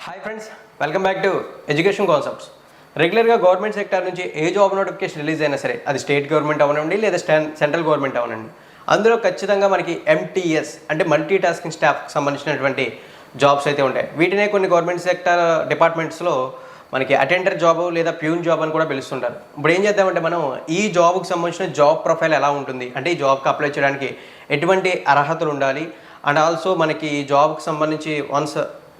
Hi friends welcome back to education concepts రెగ్యులర్గా government sector నుంచి ఏ job notification release అయినా సరే అది స్టేట్ గవర్నమెంట్ అవనండి లేదా స్టా- సెంట్రల్ గవర్నమెంట్ అవనండి. అందులో ఖచ్చితంగా మనకి ఎంటీఎస్ అంటే మల్టీ టాస్కింగ్ స్టాఫ్కి సంబంధించినటువంటి జాబ్స్ అయితే ఉంటాయి. వీటినే కొన్ని గవర్నమెంట్ సెక్టర్ డిపార్ట్మెంట్స్లో మనకి అటెండర్ జాబ్ లేదా ప్యూన్ జాబ్ అని కూడా పిలుస్తుంటారు. ఇప్పుడు ఏం చేద్దామంటే మనం ఈ జాబ్కి సంబంధించిన జాబ్ ప్రొఫైల్ ఎలా ఉంటుంది? అంటే ఈ జాబ్కి అప్లై చేయడానికి ఎటువంటి అర్హతలు ఉండాలి? అండ్ ఆల్సో మనకి ఈ జాబ్కి సంబంధించి వన్స్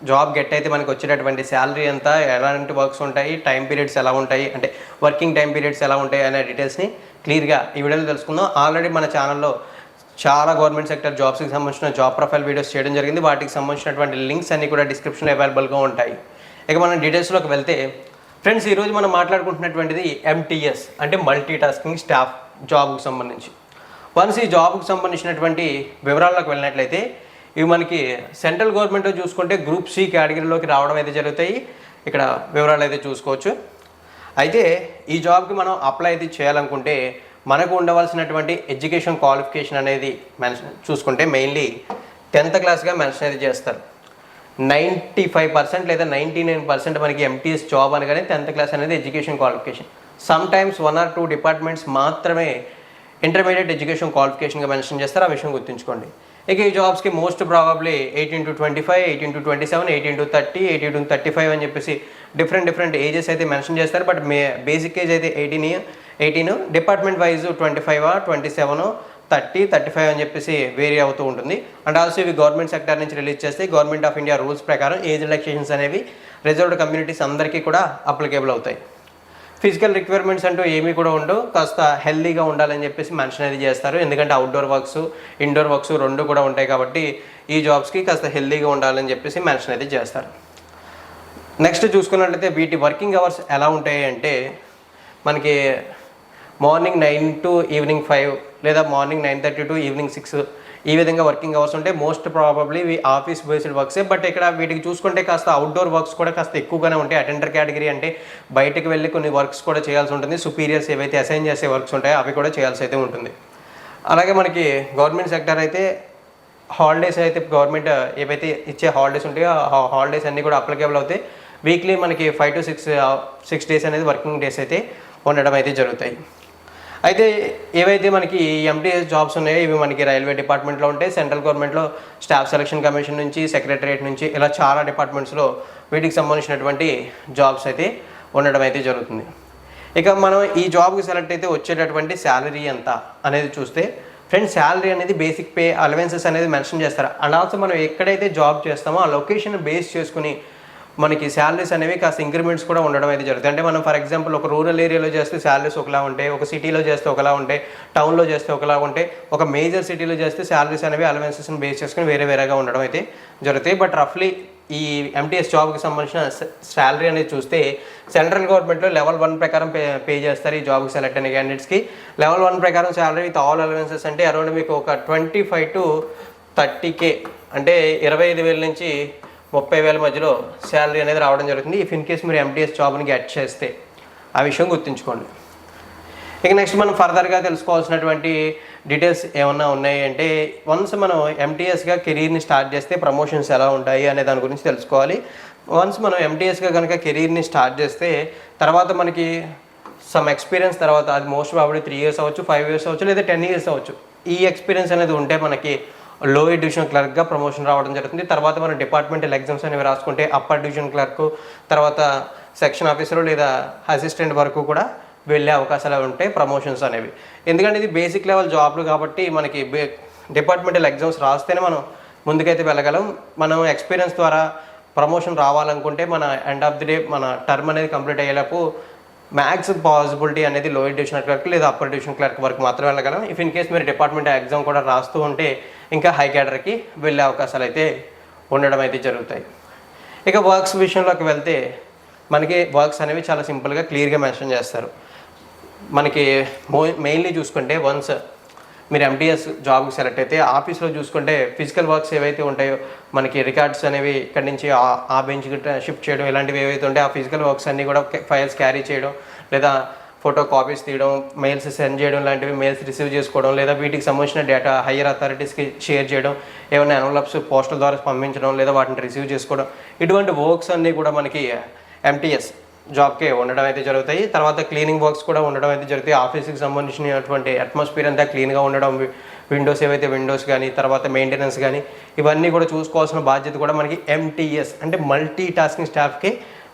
జాబ్ గెట్ అయితే మనకి వచ్చేటటువంటి శాలరీ ఎంత ఎలాంటి వర్క్స్ ఉంటాయి టైం పీరియడ్స్ ఎలా ఉంటాయి అంటే వర్కింగ్ టైం పీరియడ్స్ ఎలా ఉంటాయి అనే డీటెయిల్స్ని క్లియర్గా ఈ వీడియోలో తెలుసుకుందాం. ఆల్రెడీ మన ఛానల్లో చాలా గవర్నమెంట్ సెక్టర్ జాబ్స్కి సంబంధించిన జాబ్ ప్రొఫైల్ వీడియోస్ చేయడం జరిగింది. వాటికి సంబంధించినటువంటి లింక్స్ అన్ని కూడా డిస్క్రిప్షన్లో అవైలబుల్గా ఉంటాయి. ఇక మనం డీటెయిల్స్లోకి వెళ్తే ఫ్రెండ్స్ ఈరోజు మనం మాట్లాడుకుంటున్నటువంటిది ఎంటీఎస్ అంటే మల్టీ టాస్కింగ్ స్టాఫ్ జాబ్కి సంబంధించి. వన్స్ ఈ జాబ్కి సంబంధించినటువంటి వివరాల్లోకి వెళ్ళినట్లయితే ఇవి మనకి సెంట్రల్ గవర్నమెంట్ చూసుకుంటే గ్రూప్ సి కేటగిరీలోకి రావడం అయితే జరుగుతాయి. ఇక్కడ వివరాలు అయితే చూసుకోవచ్చు. అయితే ఈ జాబ్కి మనం అప్లై అయితే చేయాలనుకుంటే మనకు ఉండవలసినటువంటి ఎడ్యుకేషన్ క్వాలిఫికేషన్ అనేది మెన్షన్ చూసుకుంటే మెయిన్లీ టెన్త్ క్లాస్గా మెన్షన్ అయితే చేస్తారు. నైంటీ ఫైవ్ పర్సెంట్ లేదా నైంటీ నైన్ పర్సెంట్ మనకి ఎంటీఎస్ జాబ్ అనగానే టెన్త్ క్లాస్ అనేది education qualification. Sometimes one or two departments మాత్రమే ఇంటర్మీడియట్ ఎడ్యుకేషన్ క్వాలిఫికేషన్గా మెన్షన్ చేస్తారు. ఆ విషయం గుర్తుంచుకోండి. ఇక ఈ జాబ్స్కి most probably eighteen to twenty five eighteen to twenty seven eighteen to thirty eighteen to thirty five అని చెప్పేసి డిఫరెంట్ డిఫరెంట్ ఏజెస్ అయితే మెన్షన్ చేస్తారు. బట్ మే బేసిక్ ఏజ్ అయితే eighteen eighteen department wise twenty five twenty seven thirty thirty five అని చెప్పేసి vary అవుతూ ఉంటుంది. And also ఇవి గవర్నమెంట్ సెక్టర్ నుంచి రిలీజ్ చేస్తే గవర్నమెంట్ ఆఫ్ ఇండియా రూల్స్ ప్రకారం ఏజ్ రిలాక్సేషన్స్ అనేవి రిజర్వ్డ్ కమ్యూనిటీస్ అందరికీ కూడా అప్లికేబుల్ అవుతాయి. ఫిజికల్ రిక్వైర్మెంట్స్ అంటూ ఏమీ కూడా ఉండవు. కాస్త హెల్దీగా ఉండాలని చెప్పేసి మెన్షన్ అనేది చేస్తారు. ఎందుకంటే అవుట్డోర్ వర్క్స్ ఇండోర్ వర్క్స్ రెండు కూడా ఉంటాయి కాబట్టి ఈ జాబ్స్కి కాస్త హెల్దీగా ఉండాలని చెప్పేసి మెన్షన్ అయితే చేస్తారు. నెక్స్ట్ చూసుకున్నట్లయితే వీటి వర్కింగ్ అవర్స్ ఎలా ఉంటాయి అంటే మనకి morning nine to evening five లేదా morning nine thirty to evening six ఈ విధంగా వర్కింగ్ అవర్స్ ఉంటాయి మోస్ట్ ప్రాబబ్లీ ఆఫీస్ బేస్డ్ వర్క్సే బట్ ఇక్కడ వీటికి చూసుకుంటే కాస్త అవుట్డోర్ వర్క్స్ కూడా కాస్త ఎక్కువగానే ఉంటాయి. అటెండర్ కేటగిరీ అంటే బయటకు వెళ్ళి కొన్ని వర్క్స్ కూడా చేయాల్సి ఉంటుంది. సుపీరియర్స్ ఏవైతే అసైన్ చేసే వర్క్స్ ఉంటాయో అవి కూడా చేయాల్సి అయితే ఉంటుంది. అలాగే మనకి గవర్నమెంట్ సెక్టర్ అయితే హాలిడేస్ అయితే గవర్నమెంట్ ఏవైతే ఇచ్చే హాలిడేస్ ఉంటాయో ఆ హాలిడేస్ అన్నీ కూడా అప్లికేబుల్ అవుతాయి. వీక్లీ మనకి five to six six days అనేది వర్కింగ్ డేస్ అయితే ఉండడం అయితే జరుగుతాయి. అయితే ఏవైతే మనకి ఎంటీఎస్ జాబ్స్ ఉన్నాయో ఇవి మనకి రైల్వే డిపార్ట్మెంట్లో ఉంటాయి. సెంట్రల్ గవర్నమెంట్లో స్టాఫ్ సెలక్షన్ కమిషన్ నుంచి సెక్రటరియట్ నుంచి ఇలా చాలా డిపార్ట్మెంట్స్లో వీటికి సంబంధించినటువంటి జాబ్స్ అయితే ఉండడం అయితే జరుగుతుంది. ఇక మనం ఈ జాబ్కి సెలెక్ట్ అయితే వచ్చేటటువంటి శాలరీ ఎంత అనేది చూస్తే ఫ్రెండ్స్ శాలరీ అనేది బేసిక్ పే అలవెన్సెస్ అనేది మెన్షన్ చేస్తారు. అండ్ ఆల్సో మనం ఎక్కడైతే జాబ్ చేస్తామో ఆ లొకేషన్ బేస్ చేసుకుని మనకి శాలరీస్ అనేవి కాస్త ఇంక్రిమెంట్స్ కూడా ఉండడం అయితే జరుగుతుంది. అంటే మనం ఫర్ ఎగ్జాంపుల్ ఒక రూరల్ ఏరియాలో చేస్తే శాలరీస్ ఒకలా ఉంటాయి ఒక సిటీలో చేస్తే ఒకలా ఉంటాయి టౌన్లో చేస్తే ఒకలా ఉంటాయి ఒక మేజర్ సిటీలో చేస్తే శాలరీస్ అనేవి అలవెన్సెస్ని బేస్ చేసుకుని వేరే వేరేగా ఉండడం అయితే జరుగుతాయి. బట్ రఫ్లీ ఈ ఎంటీఎస్ జాబ్కి సంబంధించిన శాలరీ అనేది చూస్తే సెంట్రల్ గవర్నమెంట్లో లెవెల్ వన్ ప్రకారం పే పే చేస్తారు ఈ జాబ్కి సెలెక్ట్ అయిన క్యాండిడేట్స్కి లెవెల్ వన్ ప్రకారం శాలరీ విత్ ఆల్ అలవెన్సెస్ అంటే అరౌండ్ మీకు ఒక twenty five to thirty K అంటే ఇరవై ఐదు వేల నుంచి ముప్పై వేల మధ్యలో శాలరీ అనేది రావడం జరుగుతుంది. ఇఫ్ ఇన్ కేస్ మీరు ఎంటీఎస్ జాబ్ని గెట్ చేస్తే ఆ విషయం గుర్తుంచుకోండి. ఇక నెక్స్ట్ మనం ఫర్దర్గా తెలుసుకోవాల్సినటువంటి డీటెయిల్స్ ఏమన్నా ఉన్నాయి అంటే వన్స్ మనం ఎంటీఎస్గా కెరీర్ని స్టార్ట్ చేస్తే ప్రమోషన్స్ ఎలా ఉంటాయి అనే దాని గురించి తెలుసుకోవాలి. వన్స్ మనం ఎంటీఎస్గా కనుక కెరీర్ని స్టార్ట్ చేస్తే తర్వాత మనకి సమ్ ఎక్స్పీరియన్స్ తర్వాత అది మోస్ట్ ప్రాబబ్లీ త్రీ ఇయర్స్ అవ్వచ్చు ఫైవ్ ఇయర్స్ అవ్వచ్చు లేదా టెన్ ఇయర్స్ అవ్వచ్చు. ఈ ఎక్స్పీరియన్స్ అనేది ఉంటే మనకి లోయర్ డివిజన్ క్లర్క్గా ప్రమోషన్ రావడం జరుగుతుంది. తర్వాత మనం డిపార్ట్మెంటల్ ఎగ్జామ్స్ అనేవి రాసుకుంటే అప్పర్ డివిజన్ క్లర్క్ తర్వాత సెక్షన్ ఆఫీసర్ లేదా అసిస్టెంట్ వరకు కూడా వెళ్ళే అవకాశాలు ఉంటాయి ప్రమోషన్స్ అనేవి. ఎందుకంటే ఇది బేసిక్ లెవెల్ జాబ్లు కాబట్టి మనకి బే డిపార్ట్మెంటల్ ఎగ్జామ్స్ రాస్తేనే మనం ముందుకైతే వెళ్ళగలం. మనం ఎక్స్పీరియన్స్ ద్వారా ప్రమోషన్ రావాలనుకుంటే మన ఎండ్ ఆఫ్ ది డే మన టర్మ్ అనేది కంప్లీట్ అయ్యేటప్పుడు మ్యాథ్స్ పాసిబిలిటీ అనేది లోయర్ డివిజన్ క్లర్క్ లేదా అప్పర్ డివిజన్ క్లర్క్ వరకు మాత్రమే వెళ్ళగలం. ఇఫ్ ఇన్ కేస్ మీరు డిపార్ట్మెంట్ ఎగ్జామ్ కూడా రాస్తూ ఉంటే ఇంకా హై క్యాడర్కి వెళ్ళే అవకాశాలు అయితే ఉండడం అయితే జరుగుతాయి. ఇక వర్క్స్ విషయంలోకి వెళ్తే మనకి వర్క్స్ అనేవి చాలా సింపుల్గా క్లియర్గా మెన్షన్ చేస్తారు. మనకి మో మెయిన్లీ చూసుకుంటే వన్స్ మీరు ఎంటీఎస్ జాబ్కి సెలెక్ట్ అయితే ఆఫీస్లో చూసుకుంటే ఫిజికల్ వర్క్స్ ఏవైతే ఉంటాయో మనకి రికార్డ్స్ అనేవి ఇక్కడి నుంచి ఆ- ఆ బెంచ్కి షిఫ్ట్ చేయడం ఇలాంటివి ఏవైతే ఉంటాయో ఆ ఫిజికల్ వర్క్స్ అన్నీ కూడా ఫైల్స్ క్యారీ చేయడం లేదా ఫోటో కాపీస్ తీయడం మెయిల్స్ సెండ్ చేయడం లాంటివి మెయిల్స్ రిసీవ్ చేసుకోవడం లేదా వీటికి సంబంధించిన డేటా హయ్యర్ అథారిటీస్కి షేర్ చేయడం ఏమైనా ఎన్వలప్స్ పోస్టల్ ద్వారా పంపించడం లేదా వాటిని రిసీవ్ చేసుకోవడం ఇటువంటి వర్క్స్ అన్నీ కూడా మనకి ఎంటీఎస్ జాబ్కే ఉండడం అయితే జరుగుతాయి. తర్వాత క్లీనింగ్ వర్క్స్ కూడా ఉండడం అయితే జరుగుతాయి. ఆఫీస్కి సంబంధించినటువంటి అట్మాస్ఫియర్ అంతా క్లీన్గా ఉండడం విండోస్ ఏవైతే విండోస్ కానీ తర్వాత మెయింటెనెన్స్ కానీ ఇవన్నీ కూడా చూసుకోవాల్సిన బాధ్యత కూడా మనకి ఎంటీఎస్ అంటే మల్టీ టాస్కింగ్ స్టాఫ్కి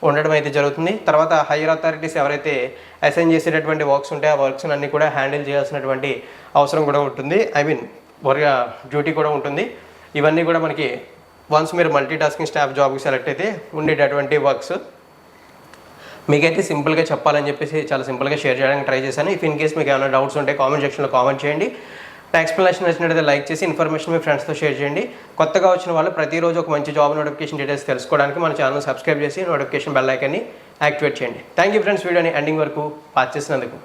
ఉండడం అయితే జరుగుతుంది. తర్వాత హైయర్ అథారిటీస్ ఎవరైతే అసైన్ చేసేటటువంటి వర్క్స్ ఉంటాయో ఆ వర్క్స్ అన్నీ కూడా హ్యాండిల్ చేయాల్సినటువంటి అవసరం కూడా ఉంటుంది. ఐ మీన్ వర్క్ డ్యూటీ కూడా ఉంటుంది. ఇవన్నీ కూడా మనకి వన్స్ మీరు మల్టీ టాస్కింగ్ స్టాఫ్ జాబ్కి సెలెక్ట్ అయితే ఉండేటటువంటి వర్క్స్. మీకైతే సింపుల్గా చెప్పాలని చెప్పేసి చాలా సింపుల్గా షేర్ చేయడానికి ట్రై చేశాను. ఇఫ్ ఇన్ కేస్ మీకు ఏమైనా డౌట్స్ ఉంటే కామెంట్ సెక్షన్లో కామెంట్ చేయండి. నా ఎక్స్ప్లెనేషన్ నచ్చినట్లయితే లైక్ చేసి ఇన్ఫర్మేషన్ మీ ఫ్రెండ్స్తో షేర్ చేయండి. కొత్తగా వచ్చిన వాళ్ళు ప్రతిరోజు ఒక మంచి జాబ్ నోటిఫికేషన్ డీటెయిల్స్ తెలుసుకోవడానికి మన ఛానల్ సబ్స్క్రైబ్ చేసి నోటిఫికేషన్ బెల్ ఐకాన్ని యాక్టివేట్ చేయండి. థ్యాంక్ యూ ఫ్రెండ్స్ వీడియోని ఎండింగ్ వరకు వాచ్ చేసినందుకు.